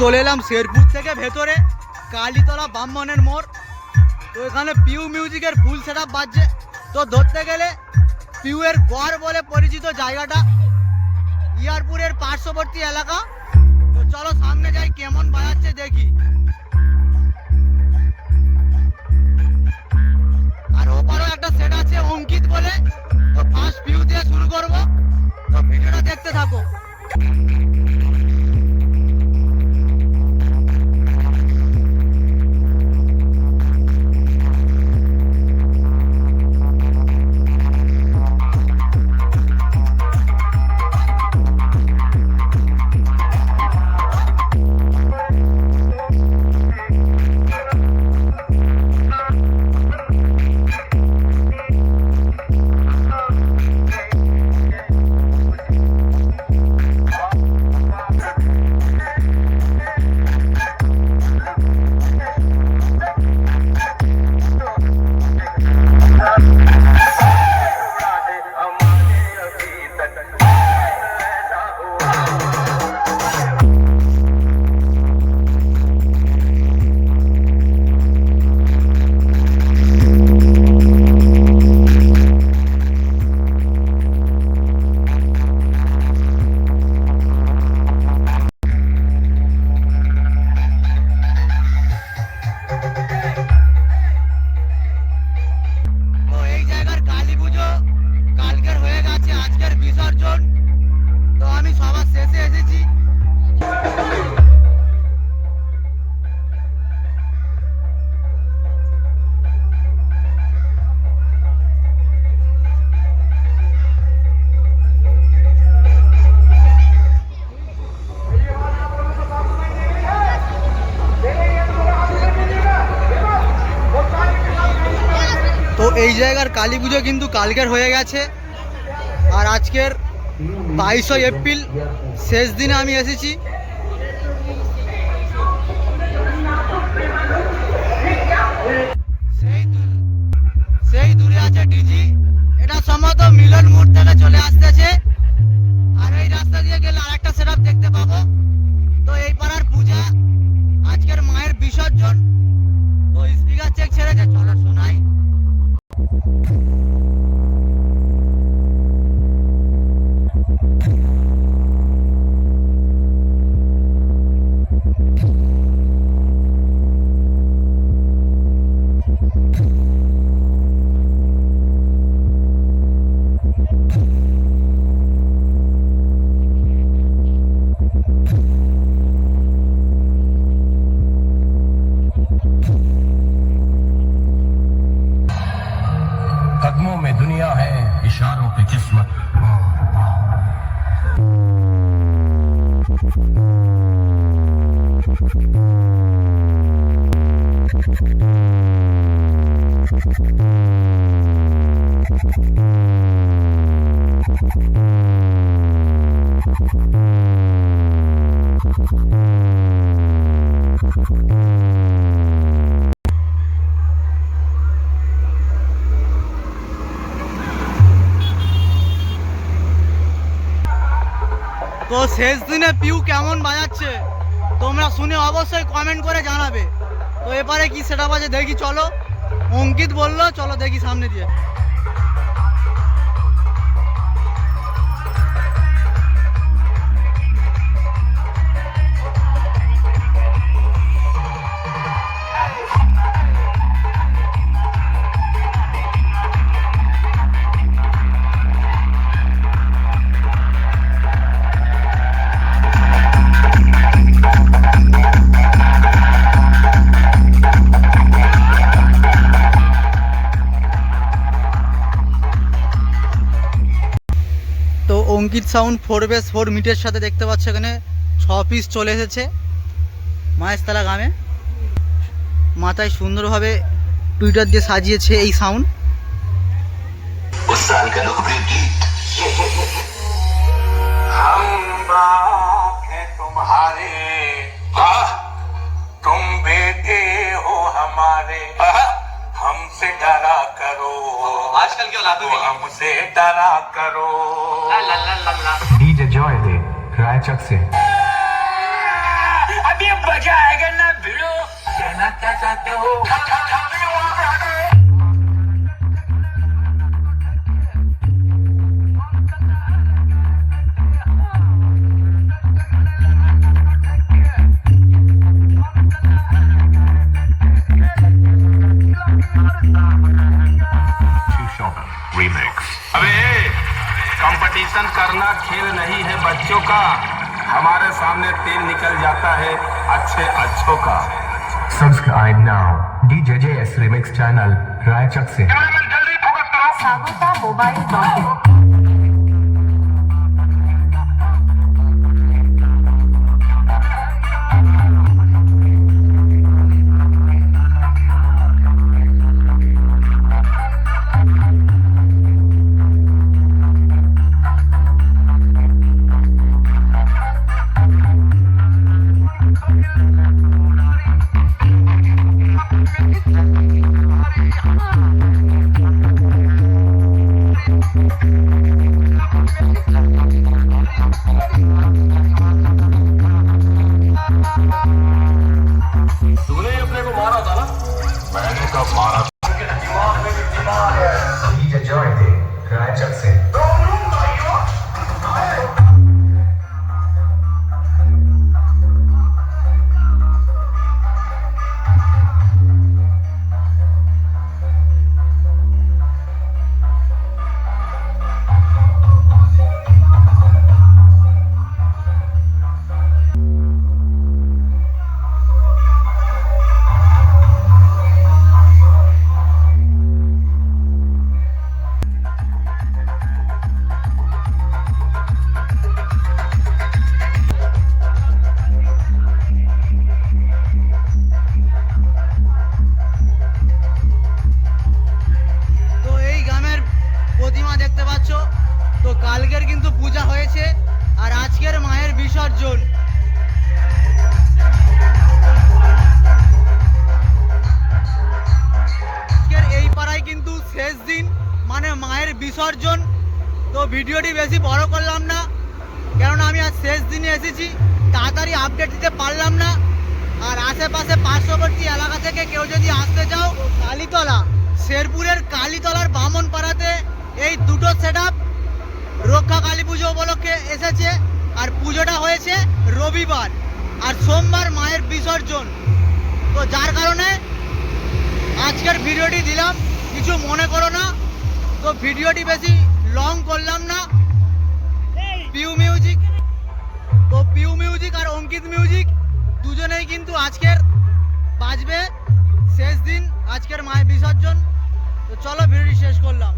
চলে এলাম শেরপুর থেকে ভেতরে, কালীতলা ব্রাহ্মণের মোড়। তো এখানে পিউ মিউজিকের ফুল সেট আপ বাজছে। তো ধরতে গেলে পিউয়ের গড় বলে পরিচিত জায়গাটা ইয়ারপুরের পার্শ্ববর্তী এলাকা। তো চলো সামনে যাই, কেমন বাজাচ্ছে দেখি। আর ওপারেও একটা সেট আছে অঙ্কিত বলে। তো ফার্স্ট ভিউ দিয়ে শুরু করব। তো ভিডিওটা দেখতে থাকো। এই জায়গার কালী পুজো কিন্তু কালকের হয়ে গেছে। আর আজকের বাইশে এপ্রিল শেষ দিনে আমি এসেছি। সেই দূর- আছে ডিজি এটা সম্ভবত মিলন থেকে চলে আসতেছে। আর এই রাস্তা দিয়ে গেলে আরেকটা সেটআপ দেখতে পাবো। তো এই পাড়ার পূজা আজকের মায়ের বিসর্জন। তো স্পিকার চেক ছেড়েছে, চলো। कदमों में दुनिया है इशारों पे किस्मत। তো শেষ দিনে পিউ কেমন বাজাচ্ছে? তোমরা শুনে অবশ্যই কমেন্ট করে জানাবে। তো এবারে কি সেটা বাজে দেখি, চলো। অঙ্কিত বলল চলো দেখি সামনে দিয়ে। Ankit sound four base four মিটের সাথে দেখতে পাচ্ছ এখানে ছ পিস চলে এসেছে মায়েশতলা গ্রামে মাথায় সুন্দরভাবে টুইটার দিয়ে সাজিয়েছে এই সাউন্ড उस साल का लोकप्रिय गीत हम बाप हैं तुम्हारे आह, तुम बेटे हो हमारे हमसे डरा करो आजकल की औलादों में हमसे डरा करो। डीजे जॉय दे रायचक से। अभी बजा आएगा ना भिड़ो। कहना क्या चाहते हो कंपटीशन करना खेल नहीं है बच्चों का। हमारे सामने तेल निकल जाता है अच्छे अच्छों का। Subscribe now D J S remix channel Raichak से। Mobile catch up soon. দেখতে পাচ্ছ? তো কালকের কিন্তু পূজা হয়েছে আর আজকের মায়ের বিসর্জন। আজকের এই পাড়ায় কিন্তু শেষ দিন মানে মায়ের বিসর্জন। তো ভিডিওটি বেশি বড় করলাম না, কেননা আমি আজ শেষ দিনে এসেছি, তাড়াতাড়ি আপডেট দিতে পারলাম না। আর আশেপাশে পার্শ্ববর্তী এলাকা থেকে কেউ যদি আসতে চাও, কালীতলা, শেরপুরের কালীতলার বামন পাড়াতে এই দুটো সেট আপ রক্ষা কালী পুজো উপলক্ষে এসেছে আর পুজোটা হয়েছে রবিবার আর সোমবার মায়ের বিসর্জন। তো যার কারণে আজকের ভিডিওটি দিলাম, কিছু মনে করো না। তো ভিডিওটি বেশি লং করলাম না। পিউ মিউজিক তো পিউ মিউজিক আর অঙ্কিত মিউজিক দুজনেই কিন্তু আজকের বাজবে। শেষ দিন আজকের মায়ের বিসর্জন। তো চলো ভিডিওটি শেষ করলাম।